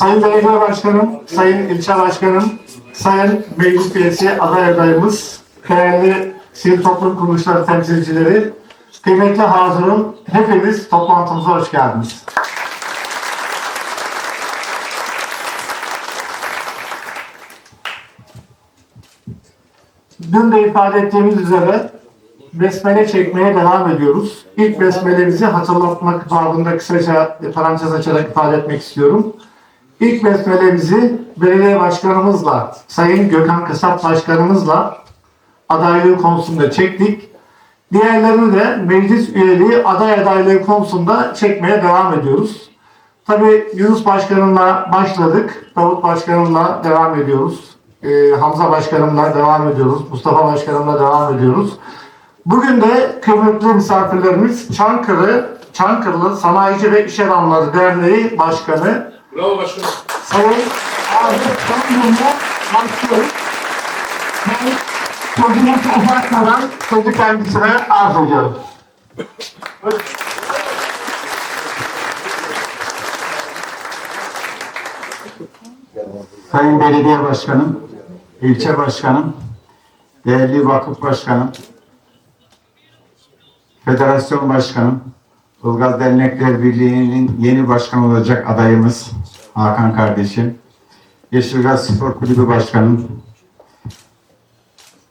Sayın Belediye Başkanım, Sayın İlçe Başkanım, Sayın Meclis Üyesi aday adayımız, değerli sivil toplum kuruluşları temsilcileri, kıymetli hazırın, hepiniz toplantımıza hoş geldiniz. Dün de ifade ettiğimiz üzere besmele çekmeye devam ediyoruz. İlk besmelemizi hatırlatmak babında kısaca parantez açarak ifade etmek istiyorum. İlk besmelemizi belediye başkanımızla, Sayın Gökhan Kısap başkanımızla adaylığı konusunda çektik. Diğerlerini de meclis üyeliği aday adaylığı konusunda çekmeye devam ediyoruz. Tabii Yunus Başkanımla başladık. Davut Başkanımla devam ediyoruz. Ee, Hamza Başkanımla devam ediyoruz. Mustafa Başkanımla devam ediyoruz. Bugün de kıymetli misafirlerimiz Çankırı, Çankırılı Sanayici ve İş Adamları Derneği Başkanı Bravo başkanım. Sayın Arif Çambur'la başlıyoruz. Ben sözünü uzatmadan sözü kendisine arz ediyorum. Sayın Belediye Başkanım, ilçe başkanım, değerli vakıf başkanım, federasyon başkanım, Ilgaz Dernekler Birliği'nin yeni başkan olacak adayımız Hakan kardeşim, Yeşilgaz Spor Kulübü başkanım,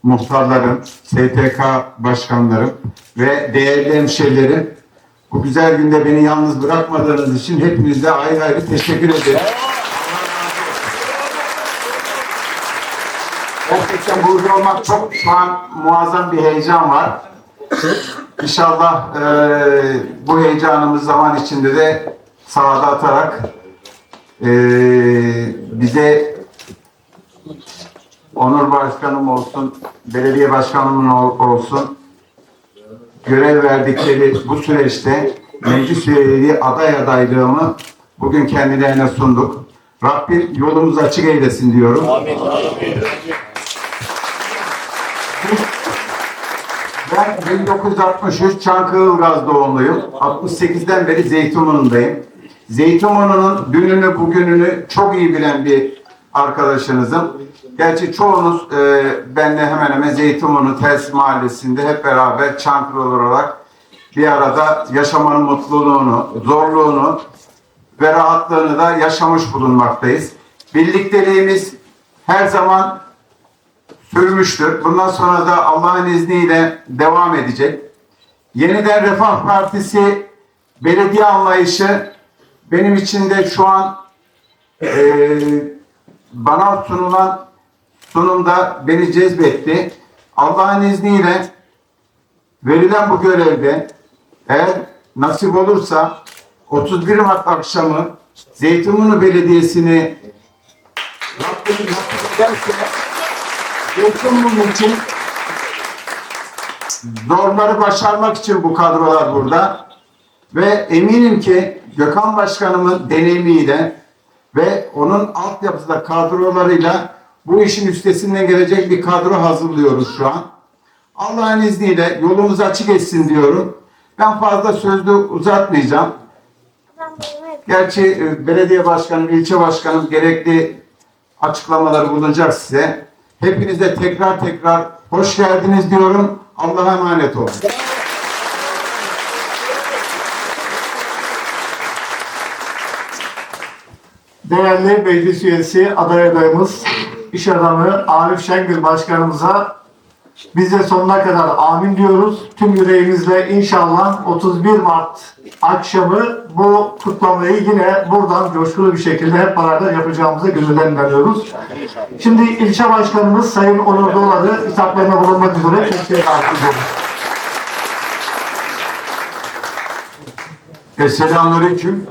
muhtarlarım, STK başkanlarım ve değerli hemşehrilerim, bu güzel günde beni yalnız bırakmadığınız için hepinize ayrı ayrı teşekkür ederim. Gerçekten burada olmak çok şu an muazzam bir heyecan var. İnşallah eee, bu heyecanımız zaman içinde de sahada atarak eee, bize Onur Başkanım olsun, belediye başkanım ol- olsun görev verdikleri bu süreçte meclis üyeliği aday adaylığımı bugün kendilerine sunduk. Rabbim yolumuzu açık eylesin diyorum. Ben 1963 Çankırı Ilgaz doğumluyum. 68'den beri Zeytinburnu'ndayım. Zeytinburnu'nun dününü bugününü çok iyi bilen bir arkadaşınızım. Gerçi çoğunuz e, benle hemen hemen Zeytinburnu Ters Mahallesi'nde hep beraber Çankırılı olarak bir arada yaşamanın mutluluğunu, zorluğunu ve rahatlığını da yaşamış bulunmaktayız. Birlikteliğimiz her zaman sürmüştür. Bundan sonra da Allah'ın izniyle devam edecek. Yeniden Refah Partisi belediye anlayışı benim için de şu an eee, bana sunulan sunumda beni cezbetti. Allah'ın izniyle verilen bu görevde eğer nasip olursa 31 Mart akşamı Zeytinburnu Belediyesi'ni Rabbim nasip ederse Zeytinburnu için zorları başarmak için bu kadrolar burada. Ve eminim ki Gökhan Başkanımın deneyimiyle ve onun altyapıda kadrolarıyla bu işin üstesinden gelecek bir kadro hazırlıyoruz şu an. Allah'ın izniyle yolumuz açık etsin diyorum. Ben fazla sözlü uzatmayacağım. Gerçi e, belediye başkanım, ilçe başkanım gerekli açıklamaları bulunacak size. Hepinize tekrar tekrar hoş geldiniz diyorum. Allah'a emanet olun. Değerli meclis üyesi aday adayımız, iş adamı Arif Şengül Başkanımıza biz de sonuna kadar amin diyoruz. Tüm yüreğimizle inşallah 31 Mart akşamı bu kutlamayı yine buradan coşkulu bir şekilde hep beraber yapacağımıza gönülden inanıyoruz. Şimdi ilçe başkanımız Sayın Onur Dolar'ı hitaplarına bulunmak üzere Türkiye'ye davet ediyoruz. Selamünaleyküm.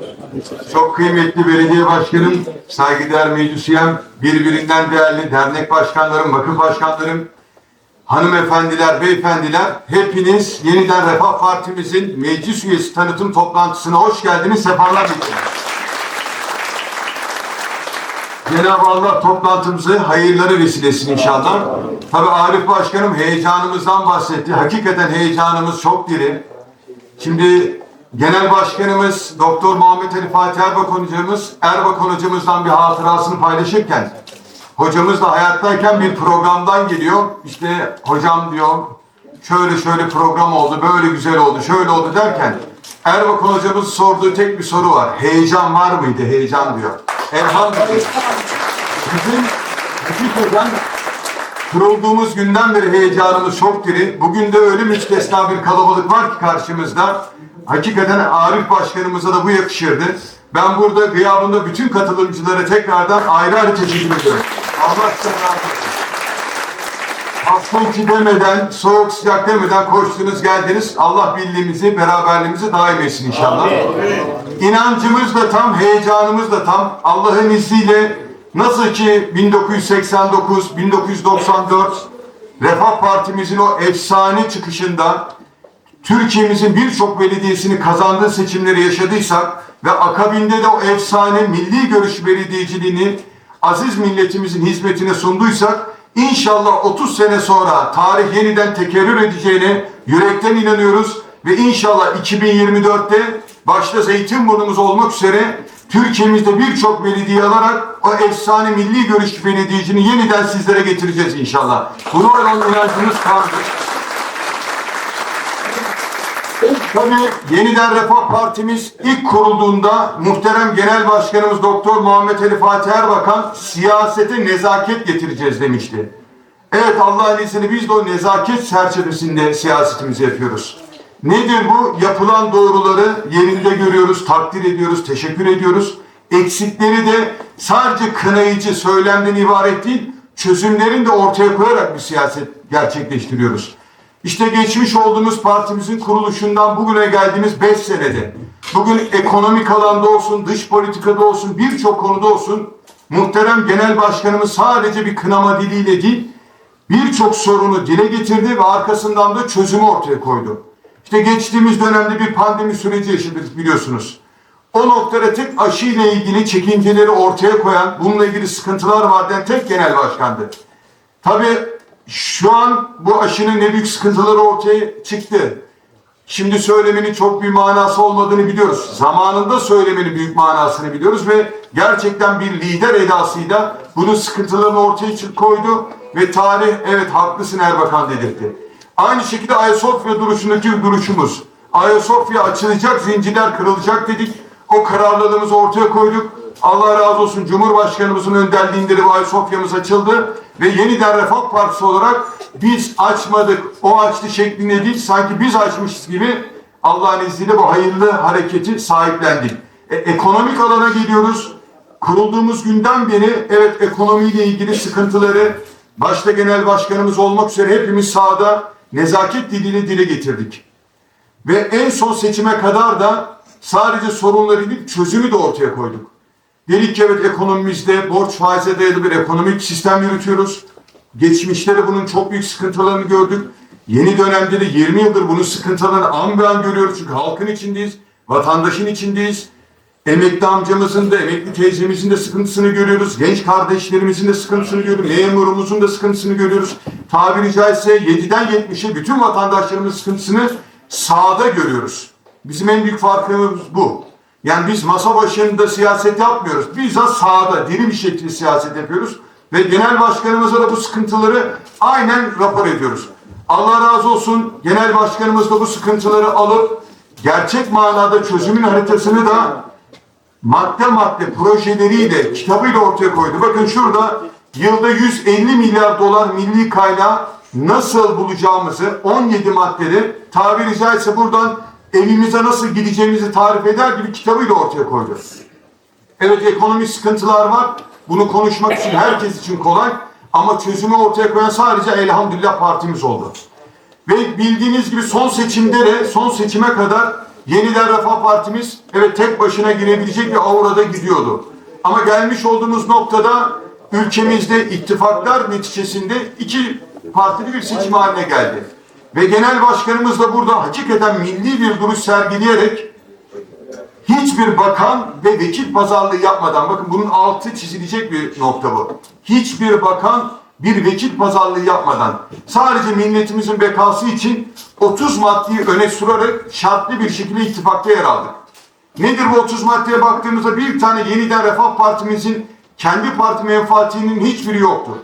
Çok kıymetli belediye başkanım, saygıdeğer meclis üyem, birbirinden değerli dernek başkanlarım, vakıf başkanlarım, hanımefendiler, beyefendiler, hepiniz yeniden Refah Partimizin meclis üyesi tanıtım toplantısına hoş geldiniz, sefalar getirdiniz. Cenab-ı Allah toplantımızı hayırları vesilesin inşallah. Tabii Arif Başkanım heyecanımızdan bahsetti. Hakikaten heyecanımız çok diri. Şimdi Genel Başkanımız Doktor Muhammed Ali Fatih Erbakan hocamız Erbakan hocamızdan bir hatırasını paylaşırken hocamız da hayattayken bir programdan geliyor. İşte hocam diyor şöyle şöyle program oldu, böyle güzel oldu, şöyle oldu derken Erbakan hocamız sorduğu tek bir soru var. Heyecan var mıydı? Heyecan diyor. Elhamdülillah. Bizim hakikaten kurulduğumuz günden beri heyecanımız çok diri. Bugün de öyle müstesna bir kalabalık var ki karşımızda. Hakikaten Arif Başkanımıza da bu yakışırdı. Ben burada gıyabında bütün katılımcılara tekrardan ayrı ayrı teşekkür ediyorum. Allah size razı olsun. İçi demeden, soğuk sıcak demeden koştunuz geldiniz. Allah birliğimizi, beraberliğimizi daim etsin inşallah. İnancımız da tam, heyecanımız da tam. Allah'ın izniyle nasıl ki 1989, 1994 Refah Partimizin o efsane çıkışında Türkiye'mizin birçok belediyesini kazandığı seçimleri yaşadıysak ve akabinde de o efsane milli görüş belediyeciliğini aziz milletimizin hizmetine sunduysak inşallah 30 sene sonra tarih yeniden tekerrür edeceğine yürekten inanıyoruz ve inşallah 2024'te başta Zeytinburnumuz olmak üzere Türkiye'mizde birçok belediye alarak o efsane milli görüş belediyeciliğini yeniden sizlere getireceğiz inşallah. Buna olan inancımız tamdır. Tabii yeniden Refah Partimiz ilk kurulduğunda muhterem Genel Başkanımız Doktor Muhammed Ali Fatih Erbakan siyasete nezaket getireceğiz demişti. Evet Allah'ın izniyle biz de o nezaket çerçevesinde siyasetimizi yapıyoruz. Nedir bu? Yapılan doğruları yerinde görüyoruz, takdir ediyoruz, teşekkür ediyoruz. Eksikleri de sadece kınayıcı söylemden ibaret değil, çözümlerini de ortaya koyarak bir siyaset gerçekleştiriyoruz. İşte geçmiş olduğumuz partimizin kuruluşundan bugüne geldiğimiz 5 senede bugün ekonomik alanda olsun, dış politikada olsun, birçok konuda olsun muhterem genel başkanımız sadece bir kınama diliyle değil birçok sorunu dile getirdi ve arkasından da çözümü ortaya koydu. İşte geçtiğimiz dönemde bir pandemi süreci yaşadık biliyorsunuz. O noktada tek aşı ile ilgili çekinceleri ortaya koyan, bununla ilgili sıkıntılar var tek genel başkandı. Tabii şu an bu aşının ne büyük sıkıntıları ortaya çıktı. Şimdi söylemenin çok bir manası olmadığını biliyoruz. Zamanında söylemenin büyük manasını biliyoruz ve gerçekten bir lider edasıyla bunun sıkıntılarını ortaya çık- koydu ve tarih evet haklısın Erbakan dedirtti. Aynı şekilde Ayasofya duruşundaki duruşumuz. Ayasofya açılacak, zincirler kırılacak dedik. O kararlılığımızı ortaya koyduk. Allah razı olsun Cumhurbaşkanımızın önderliğinde de bu Ayasofya'mız açıldı. Ve yeniden Refah Partisi olarak biz açmadık, o açtı şeklinde değil, sanki biz açmışız gibi Allah'ın izniyle bu hayırlı hareketi sahiplendik. E, ekonomik alana geliyoruz. Kurulduğumuz günden beri evet ekonomiyle ilgili sıkıntıları başta genel başkanımız olmak üzere hepimiz sahada nezaket diliyle dile getirdik. Ve en son seçime kadar da sadece sorunları değil çözümü de ortaya koyduk. Dedik ki evet ekonomimizde borç faize dayalı bir ekonomik sistem yürütüyoruz. Geçmişte de bunun çok büyük sıkıntılarını gördük. Yeni dönemde de 20 yıldır bunun sıkıntılarını an be an görüyoruz. Çünkü halkın içindeyiz, vatandaşın içindeyiz. Emekli amcamızın da, emekli teyzemizin de sıkıntısını görüyoruz. Genç kardeşlerimizin de sıkıntısını görüyoruz. Memurumuzun da sıkıntısını görüyoruz. Tabiri caizse 7'den 70'e bütün vatandaşlarımızın sıkıntısını sahada görüyoruz. Bizim en büyük farkımız bu. Yani biz masa başında siyaset yapmıyoruz. Bizzat sahada, diri bir şekilde siyaset yapıyoruz. Ve genel başkanımıza da bu sıkıntıları aynen rapor ediyoruz. Allah razı olsun genel başkanımız da bu sıkıntıları alıp gerçek manada çözümün haritasını da madde madde projeleriyle, kitabıyla ortaya koydu. Bakın şurada yılda 150 milyar dolar milli kaynağı nasıl bulacağımızı 17 maddede tabiri caizse buradan evimize nasıl gideceğimizi tarif eder gibi kitabıyla ortaya koydu. Evet ekonomik sıkıntılar var. Bunu konuşmak için herkes için kolay. Ama çözümü ortaya koyan sadece elhamdülillah partimiz oldu. Ve bildiğiniz gibi son seçimde de son seçime kadar yeniden Refah Partimiz evet tek başına girebilecek bir aurada gidiyordu. Ama gelmiş olduğumuz noktada ülkemizde ittifaklar neticesinde iki partili bir seçim haline geldi. Ve genel başkanımız da burada hakikaten milli bir duruş sergileyerek hiçbir bakan ve vekil pazarlığı yapmadan, bakın bunun altı çizilecek bir nokta bu. Hiçbir bakan bir vekil pazarlığı yapmadan sadece milletimizin bekası için 30 maddeyi öne sürerek şartlı bir şekilde ittifakta yer aldık. Nedir bu 30 maddeye baktığımızda bir tane yeniden Refah Partimizin kendi parti menfaatinin hiçbiri yoktur.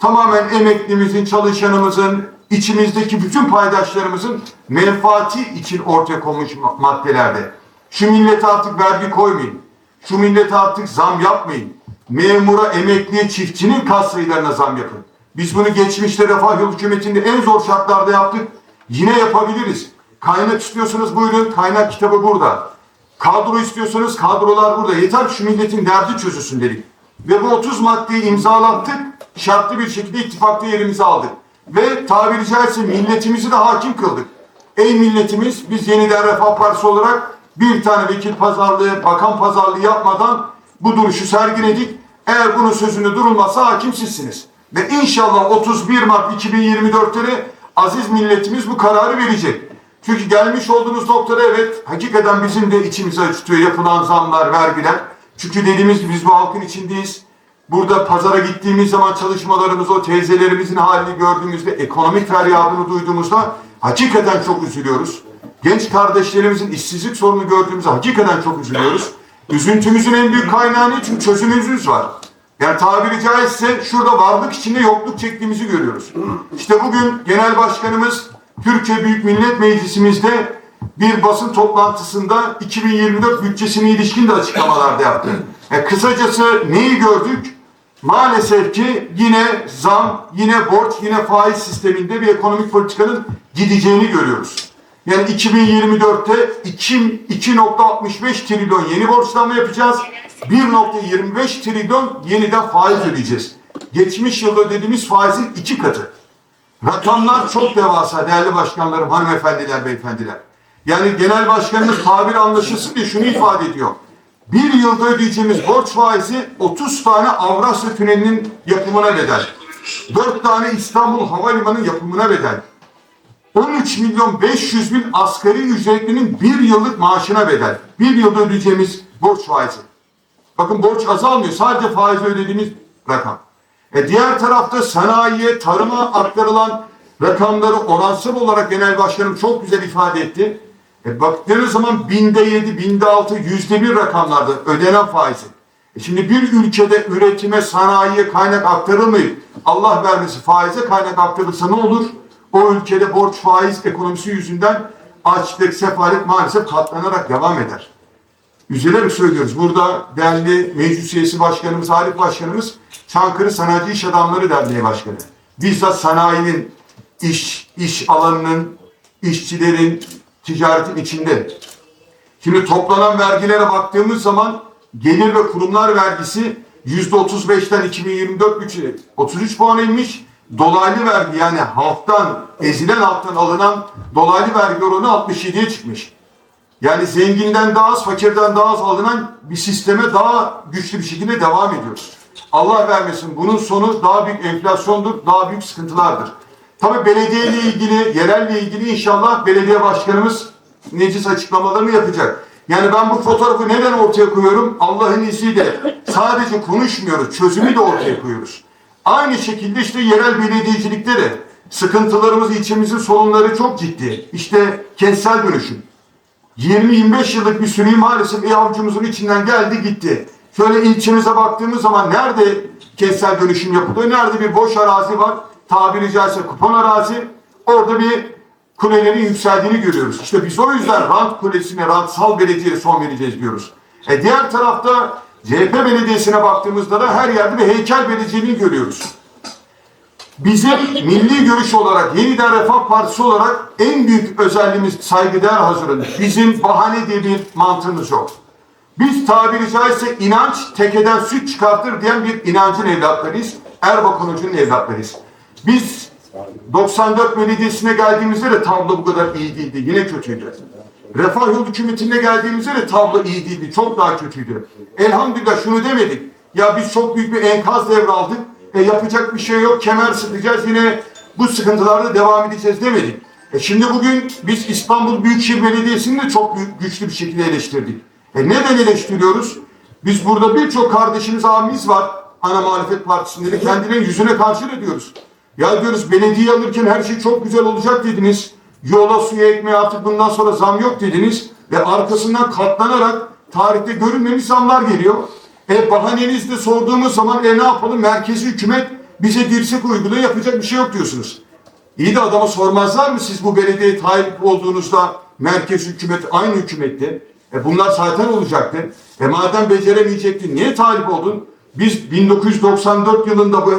Tamamen emeklimizin, çalışanımızın, içimizdeki bütün paydaşlarımızın menfaati için ortaya konmuş ma- maddelerde. Şu millete artık vergi koymayın. Şu millete artık zam yapmayın. Memura, emekliye, çiftçinin kas zam yapın. Biz bunu geçmişte Refah Yolu Hükümeti'nde en zor şartlarda yaptık. Yine yapabiliriz. Kaynak istiyorsanız buyurun. Kaynak kitabı burada. Kadro istiyorsanız kadrolar burada. Yeter şu milletin derdi çözülsün dedik. Ve bu 30 maddeyi imzalattık. Şartlı bir şekilde ittifakta yerimizi aldık. Ve tabiri caizse milletimizi de hakim kıldık. Ey milletimiz biz yeniden Refah Partisi olarak bir tane vekil pazarlığı, bakan pazarlığı yapmadan bu duruşu sergiledik. Eğer bunun sözünü durulmazsa hakim sizsiniz. Ve inşallah 31 Mart 2024'te de aziz milletimiz bu kararı verecek. Çünkü gelmiş olduğumuz noktada evet hakikaten bizim de içimizi acıtıyor yapılan zamlar, vergiler. Çünkü dediğimiz biz bu halkın içindeyiz. Burada pazara gittiğimiz zaman çalışmalarımız o teyzelerimizin halini gördüğümüzde, ekonomik feryadını duyduğumuzda hakikaten çok üzülüyoruz. Genç kardeşlerimizin işsizlik sorunu gördüğümüzde hakikaten çok üzülüyoruz. Üzüntümüzün en büyük kaynağı ne? Çünkü çözümümüz var. Yani tabiri caizse şurada varlık içinde yokluk çektiğimizi görüyoruz. İşte bugün Genel Başkanımız Türkiye Büyük Millet Meclisimizde bir basın toplantısında 2024 bütçesine ilişkin de açıklamalarda yaptı. E, kısacası neyi gördük? Maalesef ki yine zam, yine borç, yine faiz sisteminde bir ekonomik politikanın gideceğini görüyoruz. Yani 2024'te 2 2.65 trilyon yeni borçlanma yapacağız. 1.25 trilyon yeniden faiz ödeyeceğiz. Geçmiş yıl ödediğimiz faizin iki katı. Rakamlar çok devasa değerli başkanlarım, hanımefendiler, beyefendiler. Yani genel başkanımız tabir anlaşılsın diye şunu ifade ediyor. Bir yılda ödeyeceğimiz borç faizi 30 tane Avrasya Tüneli'nin yapımına bedel. 4 tane İstanbul Havalimanı yapımına bedel. 13 milyon 500 bin asgari ücretlinin bir yıllık maaşına bedel. Bir yılda ödeyeceğimiz borç faizi. Bakın borç azalmıyor. Sadece faiz ödediğimiz rakam. E diğer tarafta sanayiye, tarıma aktarılan rakamları oransal olarak genel başkanım çok güzel ifade etti. E baktığınız zaman binde yedi, binde altı, yüzde bir rakamlarda ödenen faizi. E şimdi bir ülkede üretime, sanayiye kaynak aktarılmayıp Allah vermesi faize kaynak aktarılsa ne olur? O ülkede borç faiz ekonomisi yüzünden açlık, sefalet maalesef katlanarak devam eder. Üzülerek söylüyoruz. Burada değerli meclis üyesi başkanımız, Arif Başkanımız Çankırı Sanayici İş Adamları Derneği Başkanı. Bizzat sanayinin, iş, iş alanının, işçilerin, ticaretin içinde. Şimdi toplanan vergilere baktığımız zaman gelir ve kurumlar vergisi yüzde 35'ten 2024 bütçe 33 puan inmiş. Dolaylı vergi yani halktan, ezilen halktan alınan dolaylı vergi oranı 67'ye çıkmış. Yani zenginden daha az, fakirden daha az alınan bir sisteme daha güçlü bir şekilde devam ediyoruz. Allah vermesin bunun sonu daha büyük enflasyondur, daha büyük sıkıntılardır. Tabi belediyeyle ilgili, yerelle ilgili inşallah belediye başkanımız necis açıklamalarını yapacak. Yani ben bu fotoğrafı neden ortaya koyuyorum? Allah'ın izniyle sadece konuşmuyoruz, çözümü de ortaya koyuyoruz. Aynı şekilde işte yerel belediyecilikte de sıkıntılarımız, ilçemizin sorunları çok ciddi. İşte kentsel dönüşüm. 20-25 yıllık bir süreyi maalesef bir avucumuzun içinden geldi gitti. Şöyle ilçemize baktığımız zaman nerede kentsel dönüşüm yapılıyor? Nerede bir boş arazi var? Tabiri caizse kupon arazi. Orada bir kulelerin yükseldiğini görüyoruz. İşte biz o yüzden rant kulesine, rantsal belediyeye son vereceğiz diyoruz. E diğer tarafta CHP belediyesine baktığımızda da her yerde bir heykel belediyeliğini görüyoruz. Bizim milli görüş olarak, yeniden Refah Partisi olarak en büyük özelliğimiz saygıdeğer hazırlık. Bizim bahane diye bir mantığımız yok. Biz tabiri caizse inanç tekeden süt çıkartır diyen bir inancın evlatlarıyız. Erbakan Hoca'nın evlatlarıyız. Biz 94 Belediyesi'ne geldiğimizde de tablo bu kadar iyi değildi. Yine kötüydü. Refah Yolu Hükümeti'ne geldiğimizde de tablo iyi değildi. Çok daha kötüydü. Elhamdülillah şunu demedik. Ya biz çok büyük bir enkaz devraldık. E yapacak bir şey yok. Kemer sıkacağız. Yine bu sıkıntılarda devam edeceğiz demedik. E şimdi bugün biz İstanbul Büyükşehir Belediyesi'ni de çok büyük, güçlü bir şekilde eleştirdik. E neden eleştiriyoruz? Biz burada birçok kardeşimiz, abimiz var. Ana Muhalefet Partisi'nde de kendilerinin yüzüne karşı da diyoruz. Ya diyoruz belediye alırken her şey çok güzel olacak dediniz. Yola suya ekmeğe artık bundan sonra zam yok dediniz. Ve arkasından katlanarak tarihte görünmemiş zamlar geliyor. E bahanenizde sorduğumuz zaman e ne yapalım merkezi hükümet bize dirsek uyguluyor yapacak bir şey yok diyorsunuz. İyi de adama sormazlar mı siz bu belediyeye talip olduğunuzda merkez hükümet aynı hükümette? E bunlar zaten olacaktı. E madem beceremeyecektin niye talip oldun? Biz 1994 yılında bu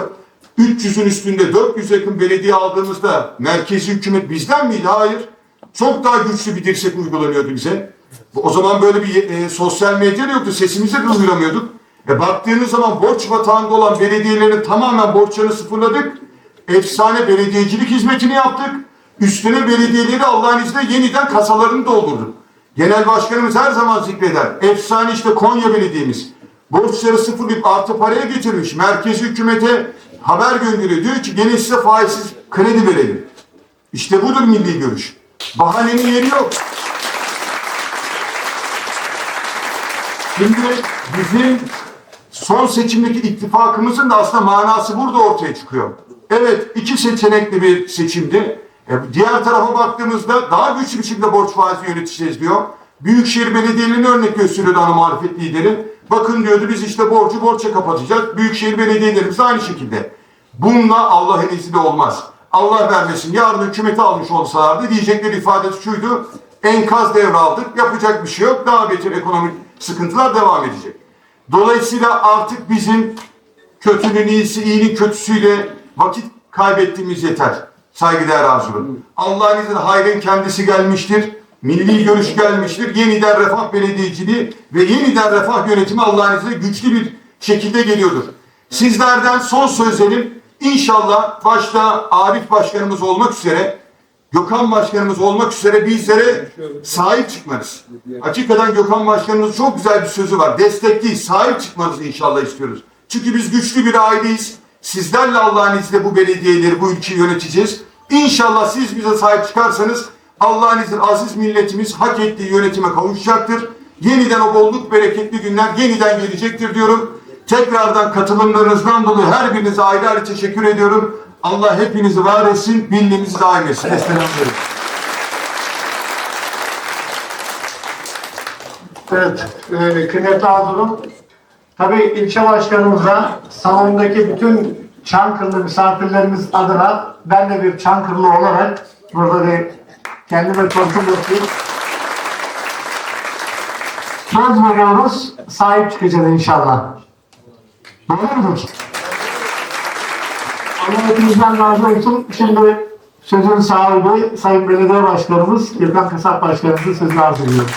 300'ün üstünde 400 yakın belediye aldığımızda merkezi hükümet bizden miydi? Hayır. Çok daha güçlü bir dirsek uygulanıyordu bize. O zaman böyle bir e, sosyal medya yoktu. Sesimizi de duyuramıyorduk. E baktığınız zaman borç batağında olan belediyelerin tamamen borçlarını sıfırladık. Efsane belediyecilik hizmetini yaptık. Üstüne belediyeleri Allah'ın izniyle yeniden kasalarını doldurduk. Genel başkanımız her zaman zikreder. Efsane işte Konya Belediye'miz. Borçları sıfırlayıp artı paraya getirmiş. Merkezi hükümete haber gönderiyor. Diyor ki gene size faizsiz kredi verelim. İşte budur milli görüş. Bahanenin yeri yok. Şimdi bizim son seçimdeki ittifakımızın da aslında manası burada ortaya çıkıyor. Evet iki seçenekli bir seçimdi. E, diğer tarafa baktığımızda daha güçlü bir şekilde borç faizi yöneteceğiz diyor. Büyükşehir Belediye'nin örnek gösteriyordu ana muhalefet lideri. Bakın diyordu biz işte borcu borça kapatacağız. Büyükşehir Belediyelerimiz aynı şekilde. Bununla Allah'ın izniyle olmaz. Allah vermesin. Yarın hükümeti almış olsalardı diyecekleri ifadesi şuydu. Enkaz devraldık. Yapacak bir şey yok. Daha beter ekonomik sıkıntılar devam edecek. Dolayısıyla artık bizim kötünün iyisi, iyinin kötüsüyle vakit kaybettiğimiz yeter. Saygıdeğer Arzu'nun. Allah'ın izniyle hayrın kendisi gelmiştir. Milli görüş gelmiştir. Yeniden refah belediyeciliği ve yeniden refah yönetimi Allah'ın izniyle güçlü bir şekilde geliyordur. Sizlerden son sözlerim inşallah başta Arif Başkanımız olmak üzere Gökhan Başkanımız olmak üzere bizlere sahip çıkmanız. Hakikaten Gökhan Başkanımız çok güzel bir sözü var. Destek değil, sahip çıkmanızı inşallah istiyoruz. Çünkü biz güçlü bir aileyiz. Sizlerle Allah'ın izniyle bu belediyeleri, bu ülkeyi yöneteceğiz. İnşallah siz bize sahip çıkarsanız Allah'ın izniyle aziz milletimiz hak ettiği yönetime kavuşacaktır. Yeniden o bolluk bereketli günler yeniden gelecektir diyorum. Tekrardan katılımlarınızdan dolayı her birinize ayrı ayrı teşekkür ediyorum. Allah hepinizi var etsin, birliğimizi daim etsin. Selamünaleyküm. Evet, e, kıymetli Arzu'nun tabii ilçe başkanımıza salondaki bütün Çankırılı misafirlerimiz adına ben de bir Çankırılı olarak burada bir kendime kontrol yapayım. Söz veriyoruz, sahip çıkacağız inşallah. Doğru mudur? Allah hepinizden razı olsun. Şimdi sözün sahibi Sayın Belediye Başkanımız Gürkan Kasap Başkanımızın sözünü arz ediyorum.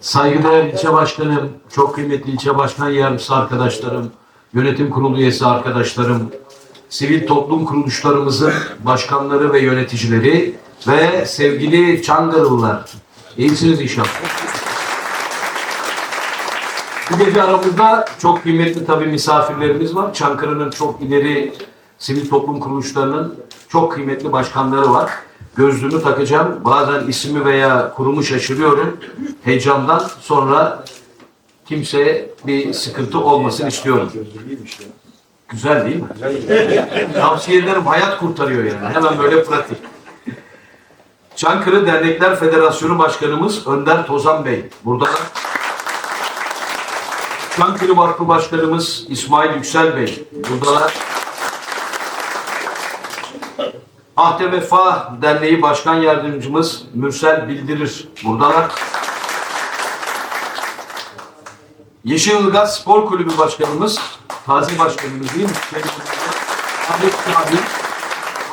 Saygıdeğer ilçe başkanım, çok kıymetli ilçe başkan yardımcısı arkadaşlarım, yönetim kurulu üyesi arkadaşlarım, sivil toplum kuruluşlarımızın başkanları ve yöneticileri ve sevgili Çankırılılar. İyisiniz inşallah. Bu gece aramızda çok kıymetli tabii misafirlerimiz var. Çankırı'nın çok ileri sivil toplum kuruluşlarının çok kıymetli başkanları var. Gözlüğümü takacağım. Bazen ismi veya kurumu şaşırıyorum. Heyecandan sonra kimseye bir sıkıntı olmasın istiyorum. Güzel değil mi? Tavsiye ederim. Hayat kurtarıyor yani. Hemen böyle pratik. Çankırı Dernekler Federasyonu Başkanımız Önder Tozan Bey. Burada Çankırı Vakfı Başkanımız İsmail Yüksel Bey. Buradalar. Ahde Vefa Derneği Başkan Yardımcımız Mürsel Bildirir. Buradalar. Yeşil Ilgaz Spor Kulübü Başkanımız, Tazi Başkanımız değil mi? Ahmet abi,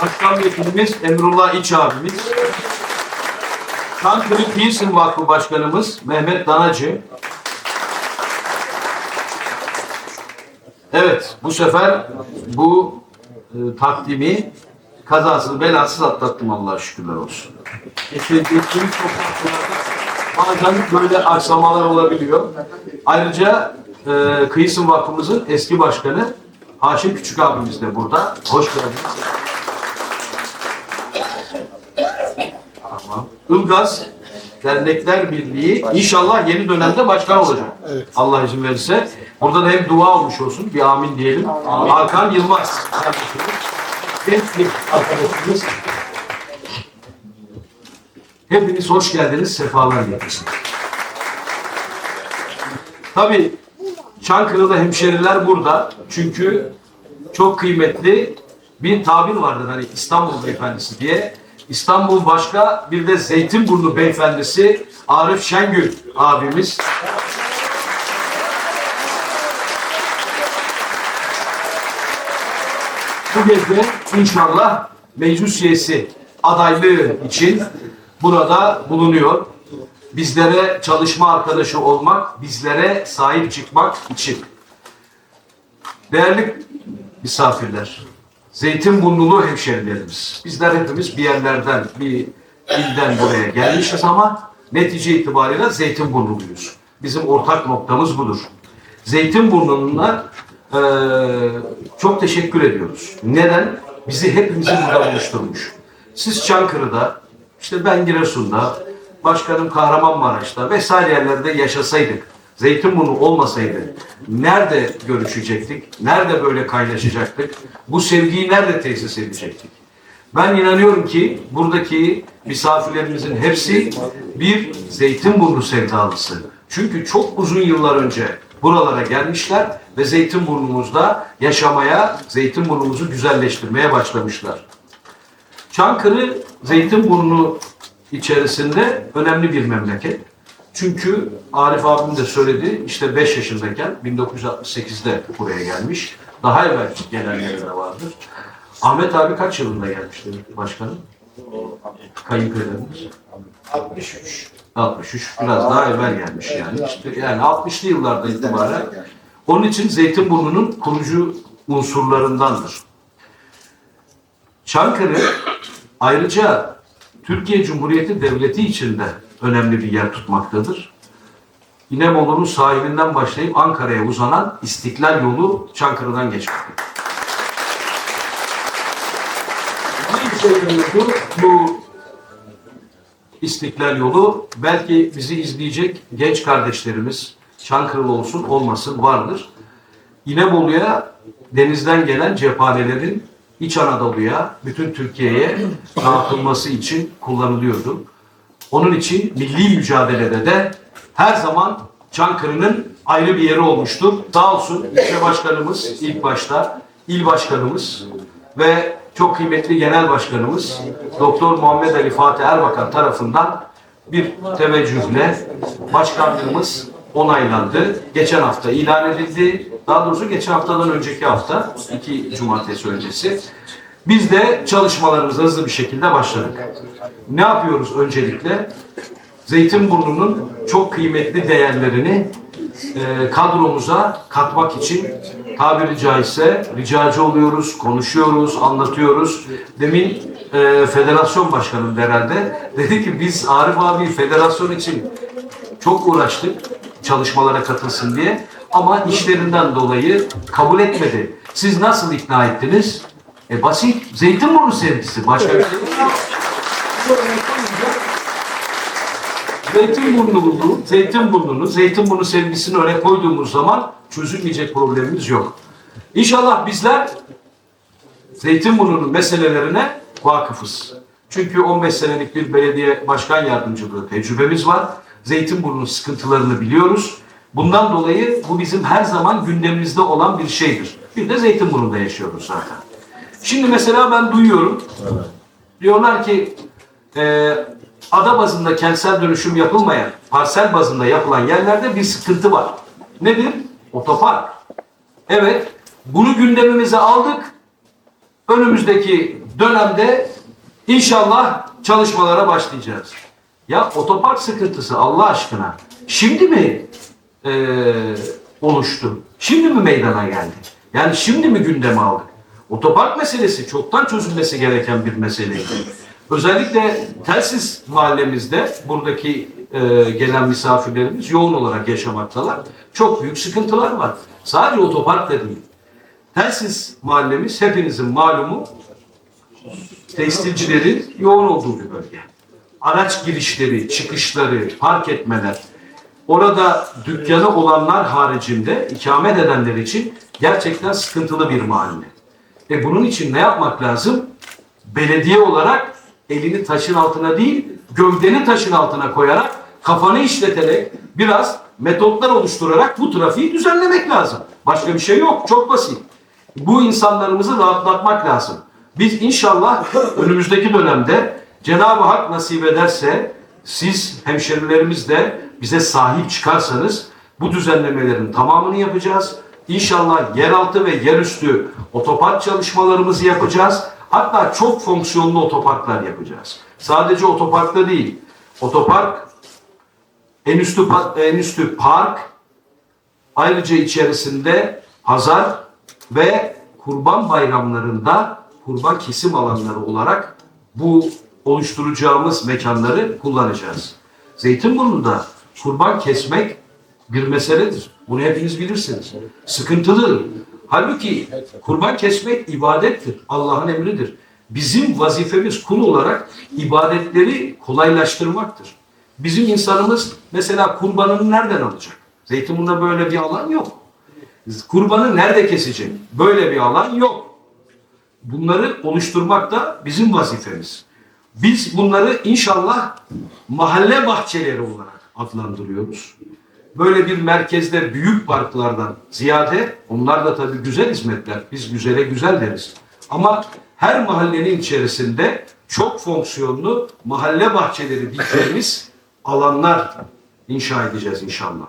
Başkan Vekilimiz Emrullah İç abimiz. Çankırı Pilsin Vakfı Başkanımız Mehmet Danacı. Evet, bu sefer bu e, takdimi kazasız belasız atlattım Allah'a şükürler olsun. Geçtiğimiz toplantılarda bazen böyle aksamalar olabiliyor. Ayrıca e, Kıyısın Vakfımızın eski başkanı Haşim Küçük abimiz de burada. Hoş geldiniz. Tamam. Ilgaz Dernekler Birliği inşallah yeni dönemde başkan olacak. Allah izin verirse. Burada da hem dua olmuş olsun. Bir amin diyelim. Hakan Yılmaz. Gençlik arkadaşımız. Hepiniz hoş geldiniz, sefalar getirdiniz. Tabii Çankırı'da hemşeriler burada. Çünkü çok kıymetli bir tabir vardır hani İstanbul Beyefendisi diye. İstanbul başka bir de Zeytinburnu Beyefendisi Arif Şengül abimiz. Bu gece inşallah meclis üyesi adaylığı için burada bulunuyor. Bizlere çalışma arkadaşı olmak, bizlere sahip çıkmak için. Değerli misafirler, Zeytinburnulu hemşerilerimiz. Bizler hepimiz bir yerlerden, bir ilden buraya gelmişiz ama netice itibariyle Zeytinburnuluyuz. Bizim ortak noktamız budur. Zeytinburnu'na eee çok teşekkür ediyoruz. Neden? Bizi hepimizi burada buluşturmuş. Siz Çankırı'da, işte ben Giresun'da, başkanım Kahramanmaraş'ta vesaire yerlerde yaşasaydık, Zeytinburnu olmasaydı nerede görüşecektik? Nerede böyle kaynaşacaktık? Bu sevgiyi nerede tesis edecektik? Ben inanıyorum ki buradaki misafirlerimizin hepsi bir Zeytinburnu sevdalısı. Çünkü çok uzun yıllar önce buralara gelmişler ve Zeytinburnumuzda yaşamaya, Zeytinburnumuzu güzelleştirmeye başlamışlar. Çankırı Zeytinburnu içerisinde önemli bir memleket. Çünkü Arif abim de söyledi işte 5 yaşındayken 1968'de buraya gelmiş. Daha evvel gelenleri de vardır. Ahmet abi kaç yılında gelmişti başkanım? Kayınpederimiz. 63. 63. Biraz daha evvel gelmiş yani. İşte yani 60'lı yıllarda itibaren. Onun için Zeytinburnu'nun kurucu unsurlarındandır. Çankırı ayrıca Türkiye Cumhuriyeti Devleti içinde önemli bir yer tutmaktadır. İnemoğlu'nun sahilinden başlayıp Ankara'ya uzanan İstiklal yolu Çankırı'dan geçmektedir. Bir şey bu İstiklal yolu belki bizi izleyecek genç kardeşlerimiz Çankırılı olsun olmasın vardır. İnebolu'ya denizden gelen cephanelerin İç Anadolu'ya, bütün Türkiye'ye dağıtılması için kullanılıyordu. Onun için milli mücadelede de her zaman Çankırı'nın ayrı bir yeri olmuştur. Sağ olsun ilçe başkanımız ilk başta, il başkanımız ve çok kıymetli genel başkanımız Doktor Muhammed Ali Fatih Erbakan tarafından bir teveccühle başkanlığımız onaylandı. Geçen hafta ilan edildi. Daha doğrusu geçen haftadan önceki hafta, iki cumartesi öncesi. Biz de çalışmalarımıza hızlı bir şekilde başladık. Ne yapıyoruz öncelikle? Zeytinburnu'nun çok kıymetli değerlerini e, kadromuza katmak için tabiri caizse ricacı oluyoruz, konuşuyoruz, anlatıyoruz. Demin e, federasyon başkanım herhalde dedi ki biz Arif abi federasyon için çok uğraştık çalışmalara katılsın diye ama işlerinden dolayı kabul etmedi. Siz nasıl ikna ettiniz? E basit. Zeytinburnu sevgisi. Başka bir şey yok. Zeytinburnu'nu, Zeytinburnu'nu, Zeytinburnu sevgisini öne koyduğumuz zaman çözülmeyecek problemimiz yok. İnşallah bizler Zeytinburnu'nun meselelerine vakıfız. Çünkü 15 senelik bir belediye başkan yardımcılığı tecrübemiz var. Zeytinburnu'nun sıkıntılarını biliyoruz. Bundan dolayı bu bizim her zaman gündemimizde olan bir şeydir. Bir de Zeytinburnu'nda yaşıyoruz zaten. Şimdi mesela ben duyuyorum. Diyorlar ki e, ada bazında kentsel dönüşüm yapılmayan, parsel bazında yapılan yerlerde bir sıkıntı var. Nedir? Otopark. Evet, bunu gündemimize aldık. Önümüzdeki dönemde inşallah çalışmalara başlayacağız. Ya otopark sıkıntısı Allah aşkına şimdi mi eee, oluştu? Şimdi mi meydana geldi? Yani şimdi mi gündeme aldık? Otopark meselesi çoktan çözülmesi gereken bir meseleydi. Özellikle telsiz mahallemizde buradaki e, gelen misafirlerimiz yoğun olarak yaşamaktalar. Çok büyük sıkıntılar var. Sadece otopark da değil. Telsiz mahallemiz hepinizin malumu tekstilcilerin yoğun olduğu bir bölge. Araç girişleri, çıkışları, park etmeler, orada dükkanı olanlar haricinde ikamet edenler için gerçekten sıkıntılı bir mahalle. E bunun için ne yapmak lazım? Belediye olarak elini taşın altına değil, gövdeni taşın altına koyarak, kafanı işleterek, biraz metotlar oluşturarak bu trafiği düzenlemek lazım. Başka bir şey yok, çok basit. Bu insanlarımızı rahatlatmak lazım. Biz inşallah önümüzdeki dönemde Cenab-ı Hak nasip ederse siz hemşerilerimiz de bize sahip çıkarsanız bu düzenlemelerin tamamını yapacağız. İnşallah yeraltı ve yerüstü otopark çalışmalarımızı yapacağız. Hatta çok fonksiyonlu otoparklar yapacağız. Sadece otoparkta değil. Otopark, en üstü, en üstü park, ayrıca içerisinde pazar ve kurban bayramlarında kurban kesim alanları olarak bu oluşturacağımız mekanları kullanacağız. Zeytinburnu'nda kurban kesmek bir meseledir. Bunu hepiniz bilirsiniz. Sıkıntılıdır. Halbuki kurban kesmek ibadettir. Allah'ın emridir. Bizim vazifemiz kul olarak ibadetleri kolaylaştırmaktır. Bizim insanımız mesela kurbanını nereden alacak? Zeytinburnu'nda böyle bir alan yok. Kurbanı nerede kesecek? Böyle bir alan yok. Bunları oluşturmak da bizim vazifemiz. Biz bunları inşallah mahalle bahçeleri olarak adlandırıyoruz. Böyle bir merkezde büyük parklardan ziyade onlar da tabii güzel hizmetler. Biz güzele güzel deriz. Ama her mahallenin içerisinde çok fonksiyonlu mahalle bahçeleri diyeceğimiz alanlar inşa edeceğiz inşallah.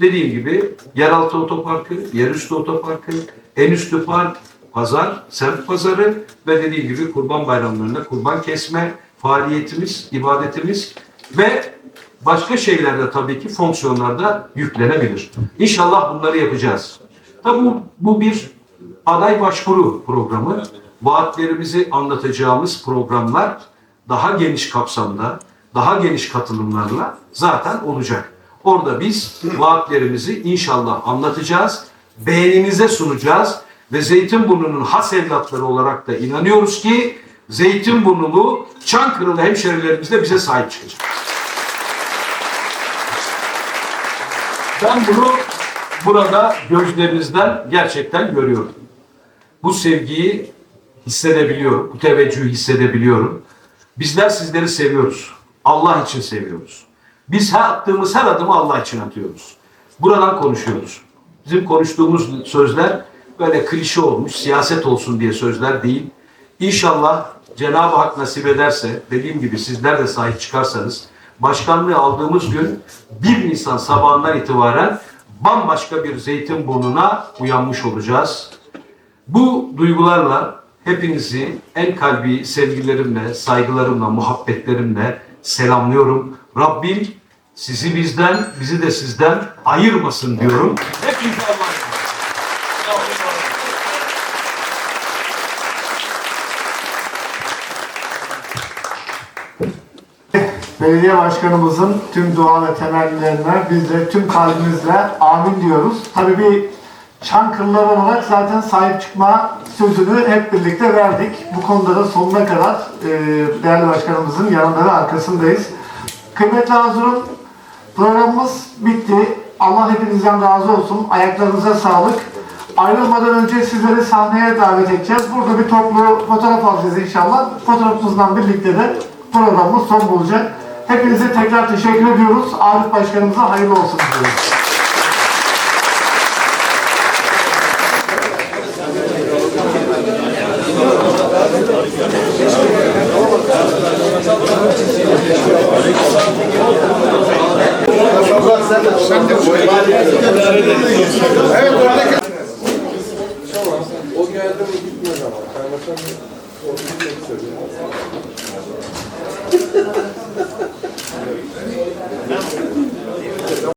Dediğim gibi yeraltı otoparkı, yerüstü otoparkı, en üstü park, pazar, semt pazarı ve dediğim gibi kurban bayramlarında kurban kesme faaliyetimiz, ibadetimiz ve başka şeylerde tabii ki fonksiyonlarda yüklenebilir. İnşallah bunları yapacağız. Tabii bu, bu bir aday başvuru programı. Vaatlerimizi anlatacağımız programlar daha geniş kapsamda, daha geniş katılımlarla zaten olacak. Orada biz vaatlerimizi inşallah anlatacağız, beğeninize sunacağız ve Zeytinburnu'nun has evlatları olarak da inanıyoruz ki Zeytinburnulu, Çankırılı hemşerilerimiz de bize sahip çıkacak. Ben bunu burada gözlerinizden gerçekten görüyorum. Bu sevgiyi hissedebiliyorum, bu teveccühü hissedebiliyorum. Bizler sizleri seviyoruz. Allah için seviyoruz. Biz her attığımız her adımı Allah için atıyoruz. Buradan konuşuyoruz. Bizim konuştuğumuz sözler böyle klişe olmuş, siyaset olsun diye sözler değil. İnşallah Cenab-ı Hak nasip ederse, dediğim gibi sizler de sahip çıkarsanız, başkanlığı aldığımız gün 1 Nisan sabahından itibaren bambaşka bir Zeytinburnu'na uyanmış olacağız. Bu duygularla hepinizi en kalbi sevgilerimle, saygılarımla, muhabbetlerimle selamlıyorum. Rabbim sizi bizden, bizi de sizden ayırmasın diyorum. Hepinize Allah'a emanet. Sağ olun, var olun. Belediye başkanımızın tüm dua ve temennilerine biz de tüm kalbimizle amin diyoruz. Tabii bir Çankırılar olarak zaten sahip çıkma sözünü hep birlikte verdik. Bu konuda da sonuna kadar e, değerli başkanımızın yanında ve arkasındayız. Kıymetli Hazırım programımız bitti. Allah hepinizden razı olsun. Ayaklarınıza sağlık. Ayrılmadan önce sizleri sahneye davet edeceğiz. Burada bir toplu fotoğraf alacağız inşallah. Fotoğrafımızdan birlikte de programımız son bulacak. Hepinize tekrar teşekkür ediyoruz. Arif Başkanımıza hayırlı olsun diyoruz.